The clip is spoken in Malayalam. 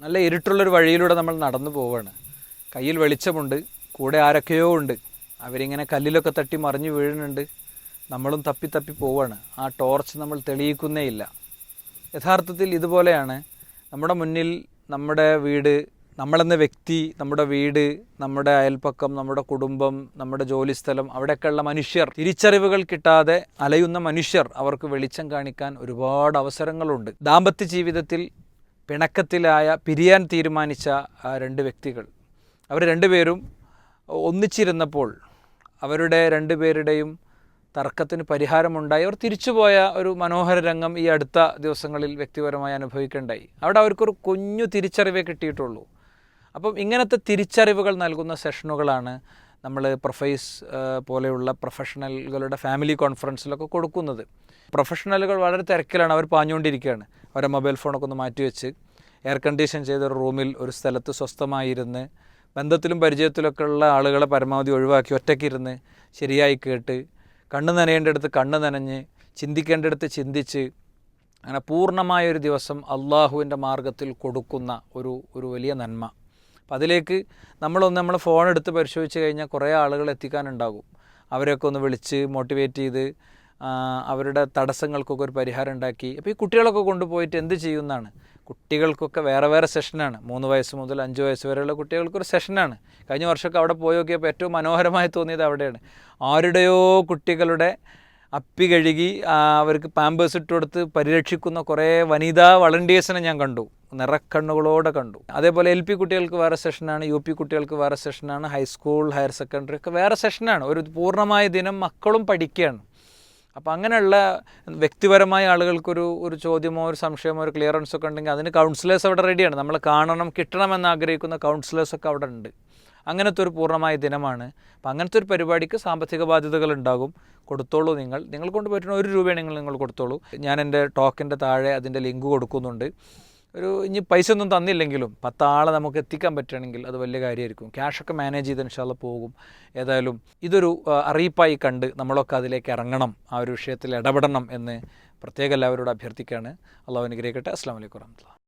നല്ല ഇരുട്ടുള്ളൊരു വഴിയിലൂടെ നമ്മൾ നടന്നു പോവുകയാണ് കയ്യിൽ വെളിച്ചമുണ്ട് കൂടെ ആരൊക്കെയോ ഉണ്ട്. അവരിങ്ങനെ കല്ലിലൊക്കെ തട്ടി മറിഞ്ഞു വീഴുന്നുണ്ട്. നമ്മളും തപ്പി തപ്പി പോവാണ്. ആ ടോർച്ച് നമ്മൾ തെളിയിക്കുന്നേ ഇല്ല. യഥാർത്ഥത്തിൽ ഇതുപോലെയാണ്. നമ്മുടെ മുന്നിൽ നമ്മുടെ വീട് നമ്മളെന്ന വ്യക്തി നമ്മുടെ വീട് നമ്മുടെ അയൽപ്പക്കം നമ്മുടെ കുടുംബം നമ്മുടെ ജോലിസ്ഥലം അവിടെയൊക്കെയുള്ള മനുഷ്യർ. തിരിച്ചറിവുകൾ കിട്ടാതെ അലയുന്ന മനുഷ്യർ അവർക്ക് വെളിച്ചം കാണിക്കാൻ ഒരുപാട് അവസരങ്ങളുണ്ട്. ദാമ്പത്യ ജീവിതത്തിൽ പിണക്കത്തിലായ പിരിയാൻ തീരുമാനിച്ച രണ്ട് വ്യക്തികൾ. അവർ രണ്ടുപേരും ഒന്നിച്ചിരുന്നപ്പോൾ അവരുടെ രണ്ടുപേരുടെയും തർക്കത്തിന് പരിഹാരമുണ്ടായി. അവർ തിരിച്ചുപോയ ഒരു മനോഹര രംഗം ഈ അടുത്ത ദിവസങ്ങളിൽ വ്യക്തിപരമായി അനുഭവിക്കേണ്ടായി. അവിടെ അവർക്കൊരു കുഞ്ഞു തിരിച്ചറിവേ കിട്ടിയിട്ടുള്ളൂ. അപ്പം ഇങ്ങനത്തെ തിരിച്ചറിവുകൾ നൽകുന്ന സെഷനുകളാണ് നമ്മൾ പ്രൊഫൈസ് പോലെയുള്ള പ്രൊഫഷണലുകളുടെ ഫാമിലി കോൺഫറൻസിലൊക്കെ കൊടുക്കുന്നത്. പ്രൊഫഷണലുകൾ വളരെ തിരക്കിലാണ് അവർ പാഞ്ഞുകൊണ്ടിരിക്കുകയാണ്. അവരുടെ മൊബൈൽ ഫോണൊക്കെ ഒന്ന് മാറ്റിവെച്ച് എയർ കണ്ടീഷൻ ചെയ്ത ഒരു റൂമിൽ ഒരു സ്ഥലത്ത് സ്വസ്ഥമായിരുന്ന് ബന്ധത്തിലും പരിചയത്തിലൊക്കെ ഉള്ള ആളുകളെ പരമാവധി ഒഴിവാക്കി ഒറ്റയ്ക്കിരുന്ന് ശരിയായി കേട്ട് കണ്ണ് നനയേണ്ടടുത്ത് കണ്ണ് നനഞ്ഞ് ചിന്തിക്കേണ്ടടുത്ത് ചിന്തിച്ച് അങ്ങനെ പൂർണമായൊരു ദിവസം അള്ളാഹുവിന്റെ മാർഗത്തിൽ കൊടുക്കുന്ന ഒരു ഒരു വലിയ നന്മ. അപ്പം അതിലേക്ക് നമ്മളൊന്ന് നമ്മൾ ഫോൺ എടുത്ത് പരിശോധിച്ച് കഴിഞ്ഞാൽ കുറേ ആളുകൾ എത്തിക്കാനുണ്ടാകും. അവരെയൊക്കെ ഒന്ന് വിളിച്ച് മോട്ടിവേറ്റ് ചെയ്ത് അവരുടെ തടസ്സങ്ങൾക്കൊക്കെ ഒരു പരിഹാരം ഉണ്ടാക്കി. അപ്പോൾ ഈ കുട്ടികളൊക്കെ കൊണ്ടുപോയിട്ട് എന്ത് ചെയ്യുന്നതാണ് കുട്ടികൾക്കൊക്കെ വേറെ വേറെ സെഷനാണ്. മൂന്ന് വയസ്സ് മുതൽ അഞ്ച് വയസ്സ് വരെയുള്ള കുട്ടികൾക്കൊരു സെഷനാണ്. കഴിഞ്ഞ വർഷമൊക്കെ അവിടെ പോയി നോക്കിയപ്പോൾ ഏറ്റവും മനോഹരമായി തോന്നിയത് അവിടെയാണ്. ആരുടെയോ കുട്ടികളുടെ അപ്പി കഴുകി അവർക്ക് പാമ്പേഴ്സ് ഇട്ട് കൊടുത്ത് പരിരക്ഷിക്കുന്ന കുറേ വനിതാ വളണ്ടിയേഴ്സിനെ ഞാൻ കണ്ടു. നിറക്കണ്ണുകളോടെ കണ്ടു. അതേപോലെ എൽ പി കുട്ടികൾക്ക് വേറെ സെഷനാണ് യു പി കുട്ടികൾക്ക് വേറെ സെഷനാണ് ഹൈസ്കൂൾ ഹയർ സെക്കൻഡറി ഒക്കെ വേറെ സെഷനാണ്. ഒരു പൂർണമായ ദിനം മക്കളും പഠിക്കുകയാണ്. അപ്പോൾ അങ്ങനെയുള്ള വ്യക്തിപരമായ ആളുകൾക്കൊരു ഒരു ചോദ്യമോ ഒരു സംശയമോ ഒരു ക്ലിയറൻസ് ഒക്കെ ഉണ്ടെങ്കിൽ അതിന് കൗൺസിലേഴ്സ് അവിടെ റെഡിയാണ് നമ്മൾ കാണണം കിട്ടണമെന്ന് ആഗ്രഹിക്കുന്ന കൗൺസിലേഴ്സ് ഒക്കെ അവിടെ ഉണ്ട്. അങ്ങനത്തെ ഒരു പൂർണമായ ദിനമാണ്. അപ്പം അങ്ങനത്തെ ഒരു പരിപാടിക്ക് സാമ്പത്തിക ബാധ്യതകൾ ഉണ്ടാകും. കൊടുത്തോളൂ നിങ്ങൾ. നിങ്ങൾ കൊണ്ട് പറ്റുന്ന ഒരു രൂപയാണെങ്കിൽ നിങ്ങൾ കൊടുത്തോളൂ. ഞാൻ എന്റെ ടോക്കിന്റെ താഴെ അതിന്റെ ലിങ്ക് കൊടുക്കുന്നുണ്ട്. ഒരു ഇനി പൈസ ഒന്നും തന്നില്ലെങ്കിലും പത്താളെ നമുക്ക് എത്തിക്കാൻ പറ്റുകയാണെങ്കിൽ അത് വലിയ കാര്യമായിരിക്കും. ക്യാഷൊക്കെ മാനേജ് ചെയ്ത് ഇൻഷാല്ല പോകും. ഏതായാലും ഇതൊരു അറിയിപ്പായി കണ്ട് നമ്മളൊക്കെ അതിലേക്ക് ഇറങ്ങണം ആ ഒരു വിഷയത്തിൽ ഇടപെടണം എന്ന് പ്രത്യേകം എല്ലാവരോട് അഭ്യർത്ഥിക്കുകയാണ്. അള്ളാഹു അനുഗ്രഹിക്കട്ടെ. അസ്സാം വലൈക്കും വരഹമുല്ല